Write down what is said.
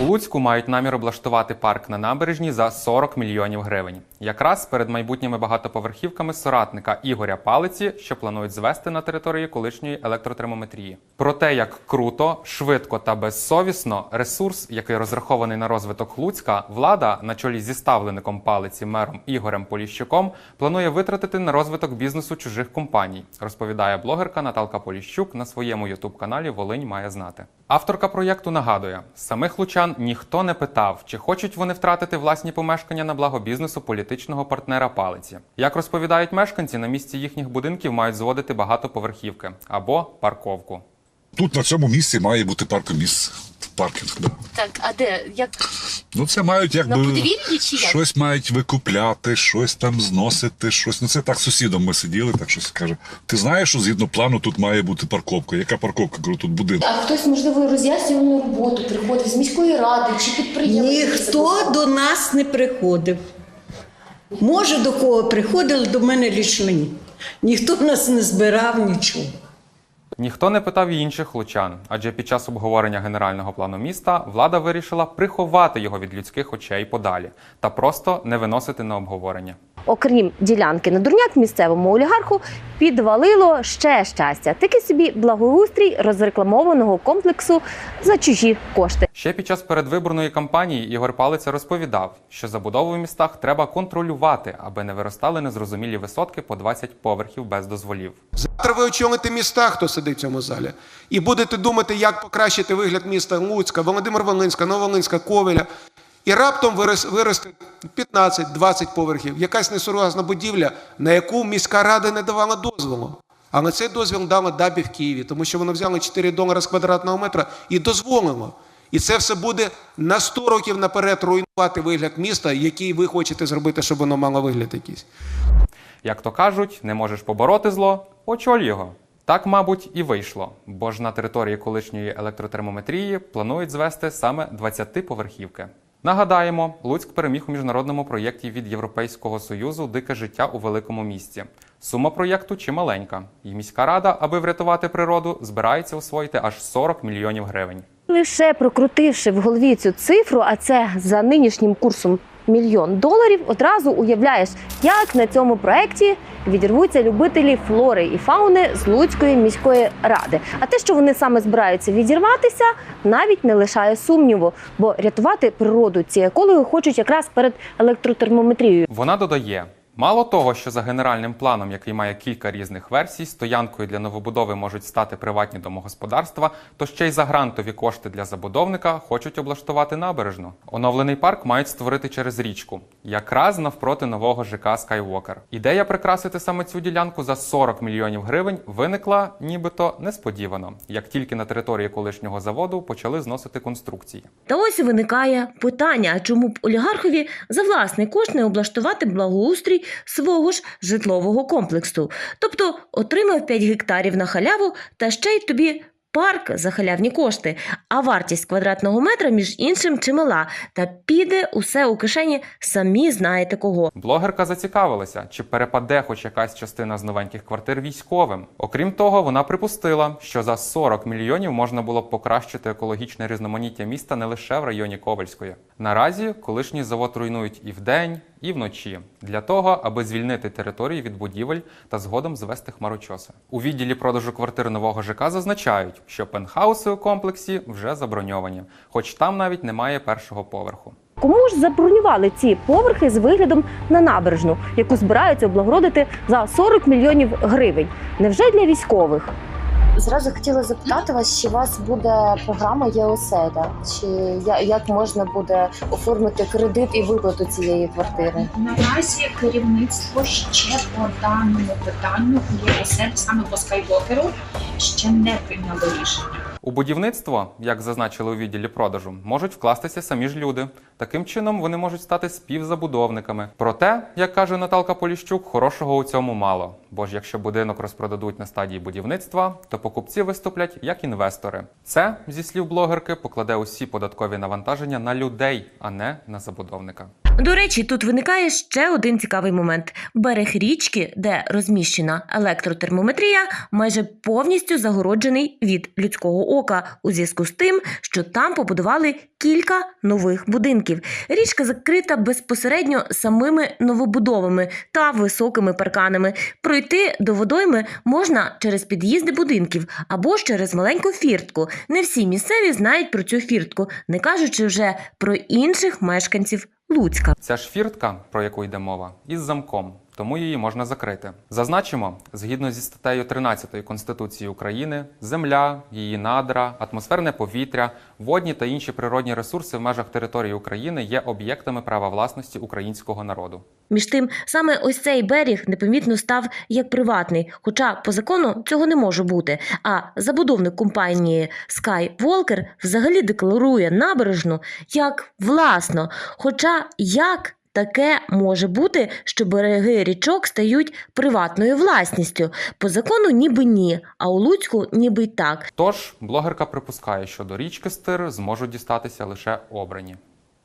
Луцьку мають намір облаштувати парк на набережні за 40 мільйонів гривень. Якраз перед майбутніми багатоповерхівками соратника Ігоря Палиці, що планують звести на території колишньої електротермометрії. Про те, як круто, швидко та безсовісно ресурс, який розрахований на розвиток Луцька, влада на чолі зі ставлеником палиці мером Ігорем Поліщуком планує витратити на розвиток бізнесу чужих компаній, розповідає блогерка Наталка Поліщук на своєму ютуб-каналі Волинь має знати. Авторка проєкту нагадує: самих лучан ніхто не питав, чи хочуть вони втратити власні помешкання на благо бізнесу політичного партнера палиці. Як розповідають мешканці, на місці їхніх будинків мають зводити багатоповерхівки або парковку. Тут на цьому місці має бути паркоміс. Паркінг, да. Так, а де? Як Ну це мають якби На подвір'ї чи як? щось мають викупляти, щось там зносити, щось. Ну це так з сусідом ми сиділи, так щось каже. Ти знаєш, що згідно плану тут має бути парковка. Яка парковка? Кажу, тут будинок. а хтось можливо роз'яснювальну роботу приходив з міської ради чи підприємець? Ніхто до нас не приходив. Може, до кого приходили, до мене лічно ні. Ніхто нас не збирав нічого. Ніхто не питав і інших лучан, адже під час обговорення генерального плану міста влада вирішила приховати його від людських очей подалі та просто не виносити на обговорення. Окрім ділянки на дурняк місцевому олігарху, підвалило ще щастя. Такий собі благоустрій розрекламованого комплексу за чужі кошти. Ще під час передвиборної кампанії Ігор Палиця розповідав, що забудову в містах треба контролювати, аби не виростали незрозумілі висотки по 20 поверхів без дозволів. Завтра ви очолите міста, хто сидить в цьому залі, і будете думати, як покращити вигляд міста Луцька, Володимир-Волинська, Новолинська, Ковеля. І раптом виросте 15-20 поверхів, якась несуразна будівля, на яку міська рада не давала дозволу. А на цей дозвіл дала ДАБІ в Києві, тому що воно взяло 4 долари з квадратного метра і дозволило. І це все буде на 100 років наперед руйнувати вигляд міста, який ви хочете зробити, щоб воно мало вигляд якийсь. Як то кажуть, не можеш побороти зло, очоль його. Так, мабуть, і вийшло, бо ж на території колишньої електротермометрії планують звести саме 20-поверхівки. Нагадаємо, Луцьк переміг у міжнародному проєкті від Європейського союзу Дике життя у великому місті. Сума проєкту чималенька, і міська рада, аби врятувати природу, збирається освоїти аж 40 мільйонів гривень. Лише прокрутивши в голові цю цифру, а це за нинішнім курсом мільйон доларів, одразу уявляєш, як на цьому проекті відірвуться любителі флори і фауни з Луцької міської ради. А те, що вони саме збираються відірватися, навіть не лишає сумніву, бо рятувати природу ці екологи хочуть якраз перед електротермометрією. Вона додає: мало того, що за генеральним планом, який має кілька різних версій, стоянкою для новобудови можуть стати приватні домогосподарства, то ще й за грантові кошти для забудовника хочуть облаштувати набережну. Оновлений парк мають створити через річку, якраз навпроти нового ЖК Скайвокер. Ідея прикрасити саме цю ділянку за 40 мільйонів гривень виникла нібито несподівано, як тільки на території колишнього заводу почали зносити конструкції. Та ось виникає питання: чому б олігархові за власний кошт не облаштувати благоустрій свого ж житлового комплексу? Тобто отримав 5 гектарів на халяву та ще й тобі. Парк за халявні кошти, а вартість квадратного метра, між іншим, чимала, та піде усе у кишені самі знаєте кого. Блогерка зацікавилася, чи перепаде хоч якась частина з новеньких квартир військовим. Окрім того, вона припустила, що за 40 мільйонів можна було б покращити екологічне різноманіття міста не лише в районі Ковальської. Наразі колишній завод руйнують і вдень, і вночі для того, аби звільнити території від будівель та згодом звести хмарочоси. У відділі продажу квартир нового ЖК зазначають, що пентхауси у комплексі вже заброньовані, хоч там навіть немає першого поверху. Кому ж забронювали ці поверхи з виглядом на набережну, яку збираються облагородити за 40 мільйонів гривень? Невже для військових? Зразу хотіла запитати вас, чи у вас буде програма ЄОСЕДА, чи як можна буде оформити кредит і виплату цієї квартири? Наразі керівництво ще по даному питанню ЄОСЕД саме по скайвокеру ще не прийняло рішення. У будівництво, як зазначили у відділі продажу, можуть вкластися самі ж люди. Таким чином вони можуть стати співзабудовниками. Проте, як каже Наталка Поліщук, хорошого у цьому мало. Бо ж якщо будинок розпродадуть на стадії будівництва, то покупці виступлять як інвестори. Це, зі слів блогерки, покладе усі податкові навантаження на людей, а не на забудовника. До речі, тут виникає ще один цікавий момент: берег річки, де розміщена електротермометрія, майже повністю загороджений від людського ока у зв'язку з тим, що там побудували кілька нових будинків. Річка закрита безпосередньо самими новобудовами та високими парканами. Пройти до водойми можна через під'їзди будинків або ж через маленьку фіртку. Не всі місцеві знають про цю фіртку, не кажучи вже про інших мешканців Луцька. Ця ж фіртка, про яку йде мова, із замком, тому її можна закрити. Зазначимо, згідно зі статтею 13 Конституції України, земля, її надра, атмосферне повітря, водні та інші природні ресурси в межах території України є об'єктами права власності українського народу. Між тим, саме ось цей берег непомітно став як приватний, хоча по закону цього не може бути. А забудовник компанії Skywalker взагалі декларує набережну як власно. Хоча як таке може бути, що береги річок стають приватною власністю? По закону ніби ні, а у Луцьку ніби й так. Тож блогерка припускає, що до річки Стир зможуть дістатися лише обрані.